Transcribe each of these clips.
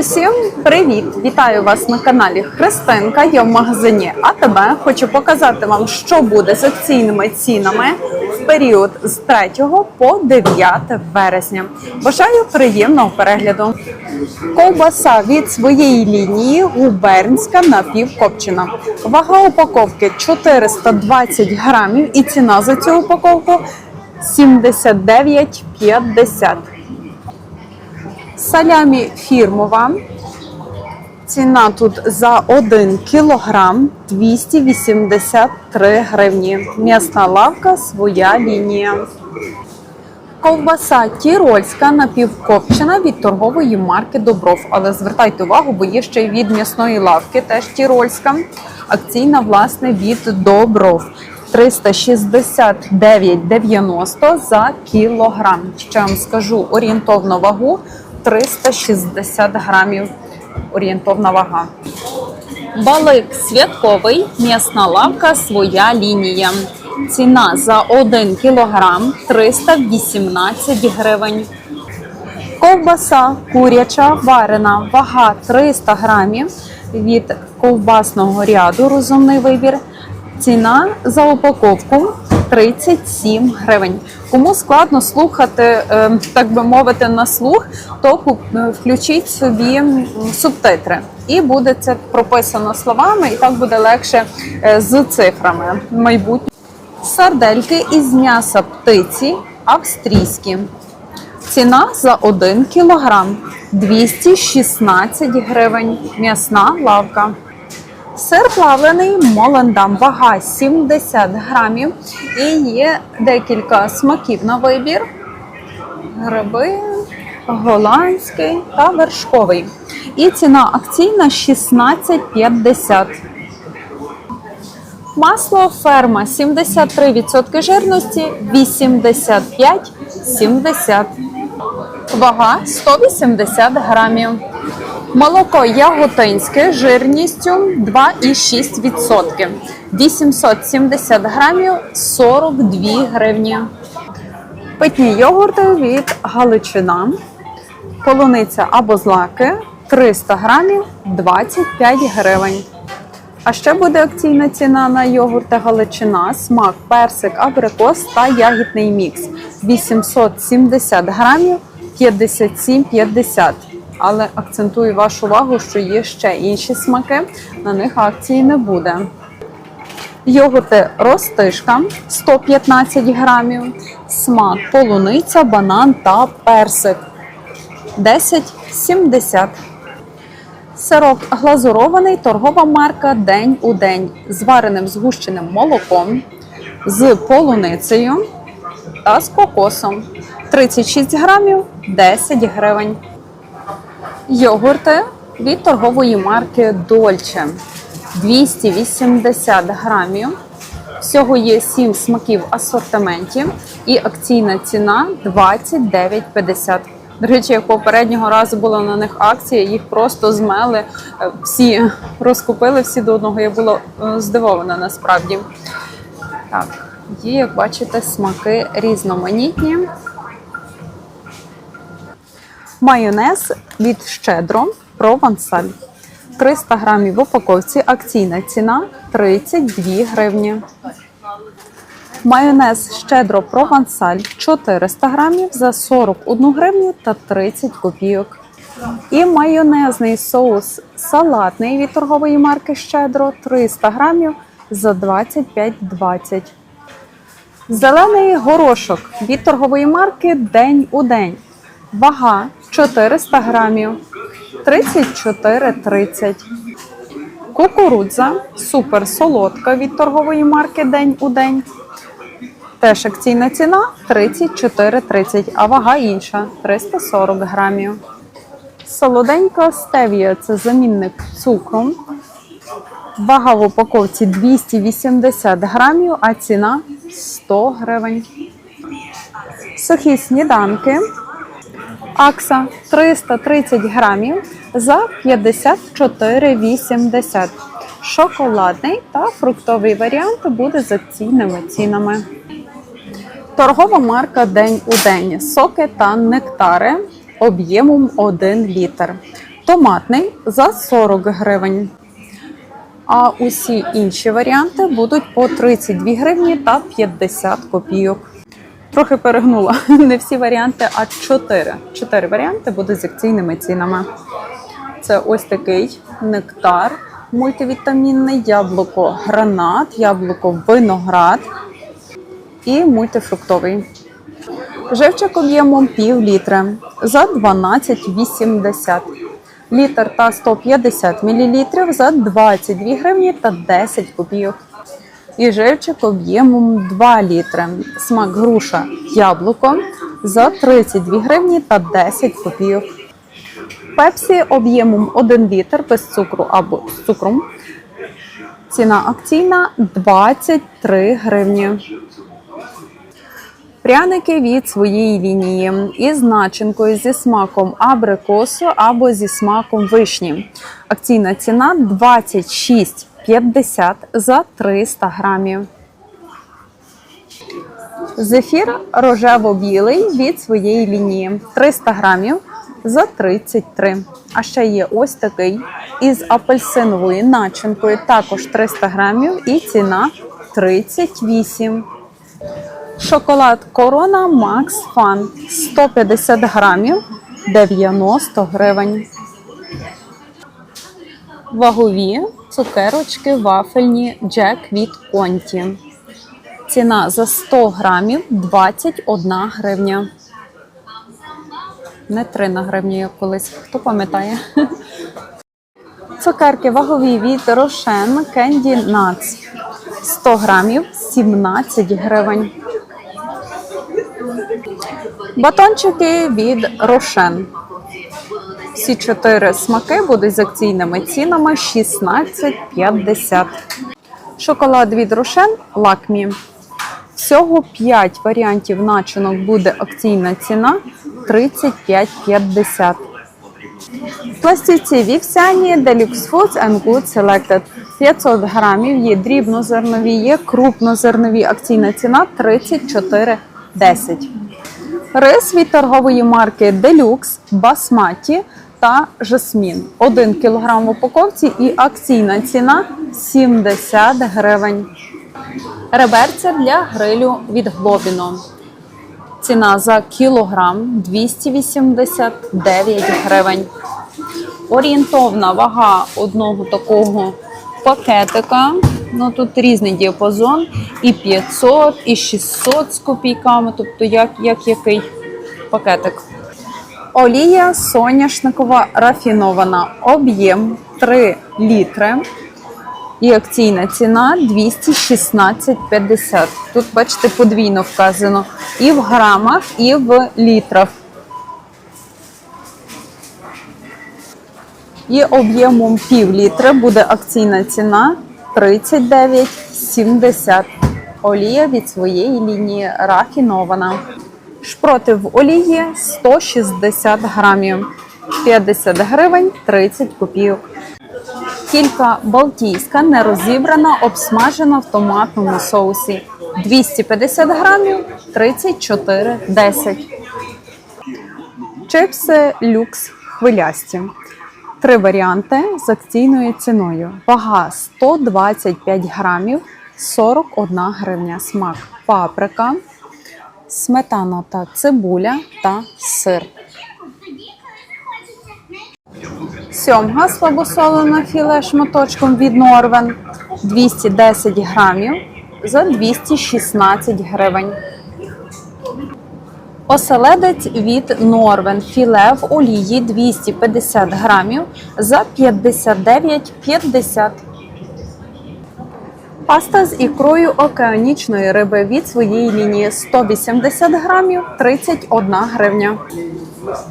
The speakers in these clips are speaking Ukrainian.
Усім привіт! Вітаю вас на каналі Христинка. Я в магазині АТБ. Хочу показати вам, що буде з акційними цінами в період з 3 по 9 вересня. Бажаю приємного перегляду. Ковбаса від своєї лінії губернська напівкопчена. Вага упаковки 420 грамів і ціна за цю упаковку 79,50. Салямі фірмова. Ціна тут за 1 кілограм 283 гривні. М'ясна лавка своя лінія. Ковбаса тірольська напівкопчена від торгової марки Добров. Але звертайте увагу, бо є ще й від м'ясної лавки, теж тірольська. Акційна, власне, від Добров. 369,90 за кілограм. Ще вам скажу орієнтовну вагу 360 грамів. Орієнтовна вага. Балик святковий, м'ясна лавка, своя лінія. Ціна за 1 кілограм 318 гривень. Ковбаса куряча варена, вага 300 грамів від ковбасного ряду. Розумний вибір. Ціна за упаковку 37 гривень. Кому складно слухати, е, так би мовити, на слух, то е, включіть собі субтитри. І буде це прописано словами, і так буде легше е, з цифрами в майбутньому. Сардельки із м'яса птиці австрійські. Ціна за 1 кілограм 216 гривень. М'ясна лавка. Сир плавлений молендам, вага 70 грамів. І є декілька смаків на вибір. Гриби, голландський та вершковий. І ціна акційна 16,50. Масло ферма 73% жирності 85,70. Вага 180 грамів. Молоко яготинське жирністю 2,6%. 870 грамів 42 гривні. Питні йогурти від Галичина. Полуниця або злаки 300 грамів 25 гривень. А ще буде акційна ціна на йогурти Галичина, смак, персик, абрикос та ягідний мікс. 870 грамів 57,50. Але акцентую вашу увагу, що є ще інші смаки, на них акції не буде. Йогурти ростишка 115 грамів, смак полуниця, банан та персик 10,70. Сирок глазурований, торгова марка День у день з вареним згущеним молоком, з полуницею та з кокосом. 36 грамів 10 гривень. Йогурти від торгової марки Дольче 280 грамів. Всього є 7 смаків асортименті і акційна ціна 29,50. До речі, як попереднього разу була на них акція, їх просто змели, е, всі розкупили всі до одного. Я була е, здивована насправді. Так, є, як бачите, смаки різноманітні. Майонез від щедро провансаль. 300 грамів в упаковці. Акційна ціна 32 гривні. Майонез щедро провансаль 400 грамів за 41 гривню та 30 копійок. І майонезний соус салатний від торгової марки Щедро 300 грамів за 25,20. Зелений горошок від торгової марки День у день. Вага 400 грамів 34,30. Кукурудза супер солодка від торгової марки День у день. Теж акційна ціна 34,30, а вага інша 340 грамів. Солоденька стевія це замінник цукру. Вага в упаковці 280 грамів, а ціна 100 гривень. Сухі сніданки. Акса 330 грамів за 54,80. Шоколадний та фруктовий варіант буде з акційними цінами. Торгова марка День у день. Соки та нектари об'ємом 1 літр. томатний за 40 гривень. А усі інші варіанти будуть по 32 гривні та 50 копійок. Трохи перегнула. Не всі варіанти, а 4. 4 варіанти будуть з акційними цінами. Це ось такий нектар мультивітамінний, яблуко гранат, яблуко виноград і мультифруктовий. Живчик об'ємом пів літра за 12,80. Літр та 150 мл за 22 гривні та 10 копійок. І живчик об'ємом 2 літри. Смак груша яблуко за 32 гривні та 10 копійок. Пепсі об'ємом 1 літр без цукру або з цукром. Ціна акційна 23 гривні. Пряники від своєї лінії із начинкою зі смаком абрикосу або зі смаком вишні. Акційна ціна 26,50 за 300 грамів. Зефір рожево-білий від своєї лінії 300 грамів за 33. А ще є ось такий із апельсиновою начинкою, також 300 грамів, і ціна 38. Шоколад Корона Макс Фан 150 грамів 90 гривень. Вагові цукерочки вафельні Джек від Конті. Ціна за 100 грамів 21 гривня. Не 3 на гривні, як колись. Хто пам'ятає? Цукерки вагові від Рошен Кенді Nuts. 100 грамів 17 гривень. Батончики від Рошен. Всі чотири смаки будуть з акційними цінами 16,50. Шоколад від Рошен Лакмі. Всього 5 варіантів начинок буде акційна ціна 35,50. Пластівці вівсяні Deluxe Foods and Good Selected. 500 грамів є дрібнозернові, є крупнозернові. Акційна ціна 34,10. Рис від торгової марки Deluxe, Басматі та Жасмін. 1 кг в упаковці і акційна ціна 70 гривень. Реберця для грилю від Глобіно. Ціна за кілограм 289 гривень. Орієнтовна вага одного такого пакетика. Ну тут різний діапазон. І 500, і 600 з копійками, тобто як, як який пакетик. Олія соняшникова рафінована. Об'єм 3 літри. І акційна ціна 216,50. Тут, бачите, подвійно вказано і в грамах, і в літрах. І об'ємом пів літра буде акційна ціна 39,70. Олія від своєї лінії рафінована. Шпроти в олії 160 грамів, 50 гривень 30 копійок. Кілька балтійська нерозібрана, обсмажена в томатному соусі. 250 грамів 34,10. Чипси люкс хвилясті. Три варіанти з акційною ціною. Вага 125 грамів 41 гривня. Смак паприка, сметана та цибуля та сир. Сьомга слабосолена філе шматочком від Норвен 210 грамів за 216 гривень. Оселедець від Норвен філе в олії 250 грамів за 59,50. Паста з ікрою океанічної риби від своєї лінії 180 грамів 31 гривня.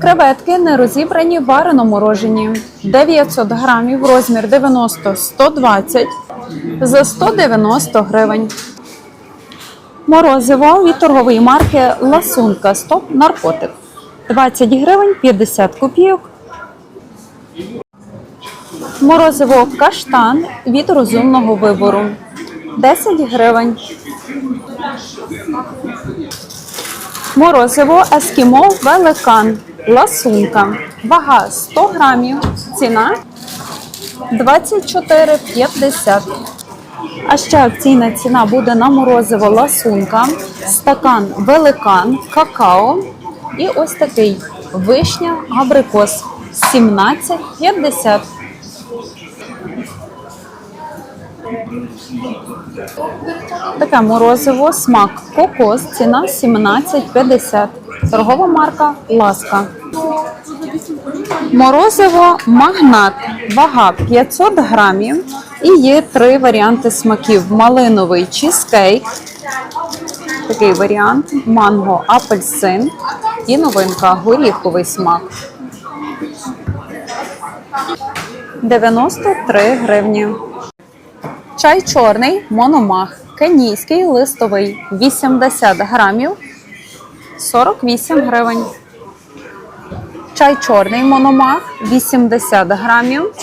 Креветки нерозібрані варено морожені 900 грамів, розмір 90-120 за 190 гривень. Морозиво від торгової марки Ласунка Стоп Наркотик 20 гривень 50 копійок. Морозиво каштан від розумного вибору 10 гривень. Морозиво ескімо великан Ласунка. Вага 100 грамів. Ціна 24,50. А ще акційна ціна буде на морозиво ласунка, стакан великан, какао і ось такий вишня абрикос 17,50. Таке морозиво, смак кокос, ціна 17,50. Торгова марка Ласка. Морозиво магнат. Вага 500 грамів. І є три варіанти смаків: малиновий чізкейк, такий варіант, манго, апельсин і новинка горіховий смак. 93 гривні. Чай чорний мономах. Кенійський листовий 80 грамів 48 гривень. Чай чорний мономах 80 грамів.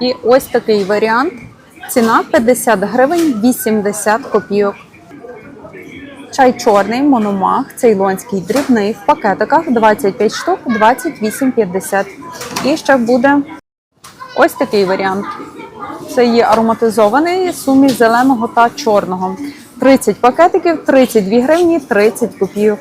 І ось такий варіант. Ціна 50 гривень 80 копійок. Чай чорний мономах, цейлонський дрібний в пакетиках 25 штук 28,50. І ще буде ось такий варіант. Це є ароматизований суміш зеленого та чорного. 30 пакетиків, 32 гривні, 30 копійок.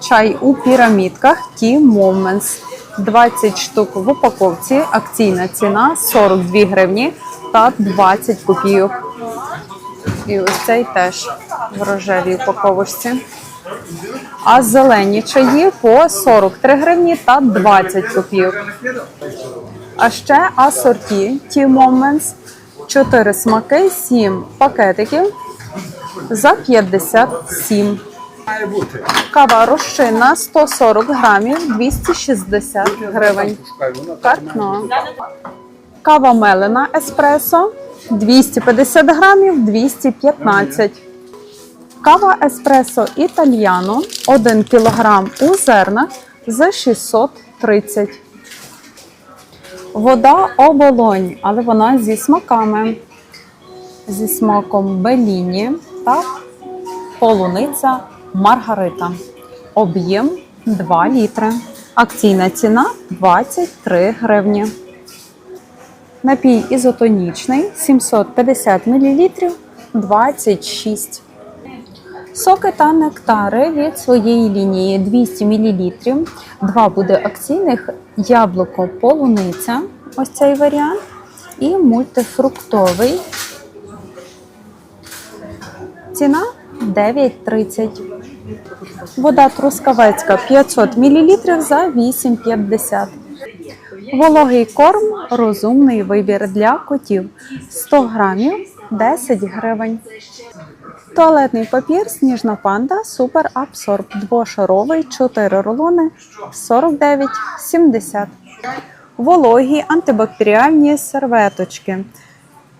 Чай у пірамідках Tea Moments. 20 штук в упаковці. Акційна ціна 42 гривні та 20 копійок. І ось цей теж в рожевій упаковочці. А зелені чаї по 43 гривні та 20 копійок. А ще асорті Tea Moments. 4 смаки, 7 пакетиків за 57. Кава розчинна 140 грамів 260 гривень. Каркно. Кава мелена еспресо 250 грамів 215. Кава еспресо італьяно 1 кілограм у зернах за 630. Вода оболонь, але вона зі смаками. Зі смаком беліні та полуниця Маргарита. Об'єм 2 літри. Акційна ціна 23 гривні. Напій ізотонічний 750 мл 26. Соки та нектари від своєї лінії 200 мл. Два буде акційних яблуко полуниця. Ось цей варіант. І мультифруктовий. Ціна 9,30. Вода трускавецька 500 мл за 8,50. Вологий корм розумний вибір для котів 100 грамів 10 гривень. Туалетний папір Сніжна панда Супер Абсорб двошаровий 4 рулони 49,70. Вологі антибактеріальні серветочки.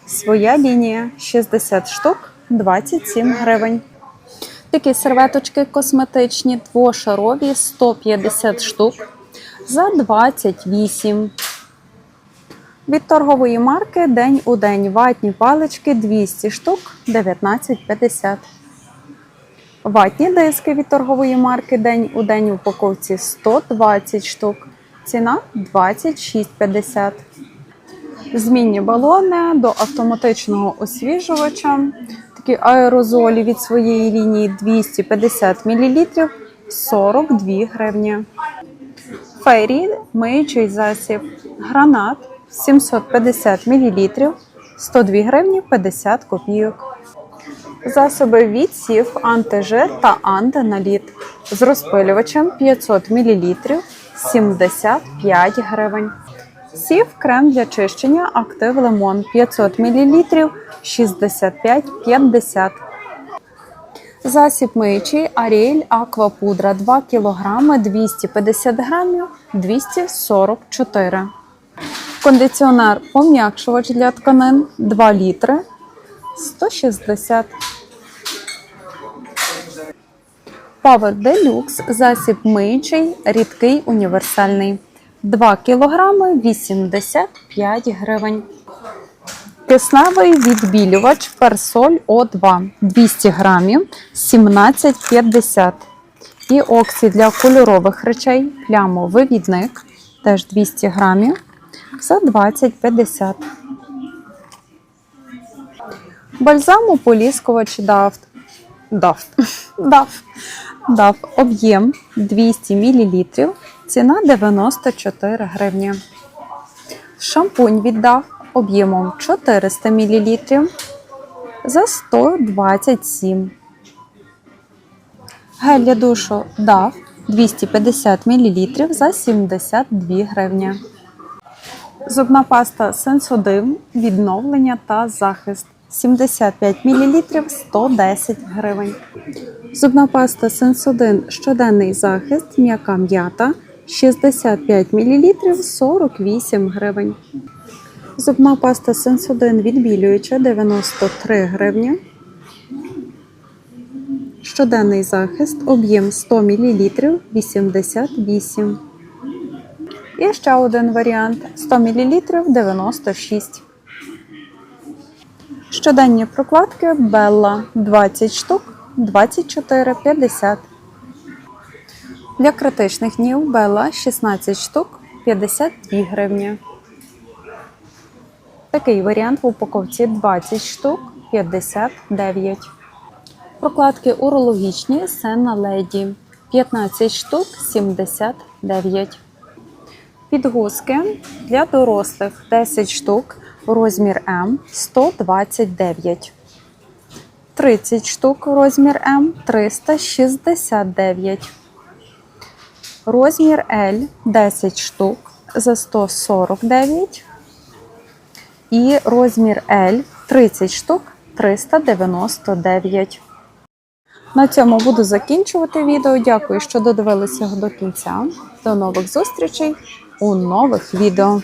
Своя лінія 60 штук 27 гривень. Такі серветочки косметичні двошарові 150 штук за 28. Від торгової марки День у день ватні палички 200 штук 19,50. Ватні диски від торгової марки День у день у упаковці 120 штук. Ціна 26,50. Змінні балони до автоматичного освіжувача. Такі аерозолі від своєї лінії 250 мл 42 гривні. Фейрі миючий засіб. Гранат 750 мл 102 гривні 50 копійок. Засоби від сів, антижир та антиналіт з розпилювачем 500 мл 75 гривень. Сів крем для чищення актив лимон 500 мл 65,50. Засіб миючий Аріель Аквапудра 2 кг 250 грамів 244. Кондиціонер пом'якшувач для тканин 2 літри 160. Power Deluxe засіб миючий, рідкий універсальний. 2 кг 85 гривень. Кисневий відбілювач Персоль О2 200 грамів 17,50. І оксі для кольорових речей, плямовивідник, теж 200 грамів за 20,50. Бальзам ополіскувач дафт. Дафт. Даф. Дав об'єм 200 мл, ціна 94 гривні. Шампунь віддав об'ємом 400 мл за 127. Гель для душу дав 250 мл за 72 гривні. Зубна паста Сенсодим, відновлення та захист 75 мл 110 гривень. Зубна паста Сенсодин щоденний захист, м'яка м'ята 65 мл 48 гривень. Зубна паста Сенсодин відбілююча 93 гривні. Щоденний захист, об'єм 100 мл 88. І ще один варіант 100 мл 96. Щоденні прокладки Белла 20 штук 24,50. Для критичних днів Белла 16 штук 52 гривні. Такий варіант в упаковці 20 штук 59. Прокладки урологічні Сенна Леді 15 штук 79. Підгузки для дорослих 10 штук, розмір М 129. 30 штук, розмір М 369. Розмір L 10 штук за 149. І розмір L 30 штук 399. На цьому буду закінчувати відео. Дякую, що додивилися його до кінця. До нових зустрічей у нових відео.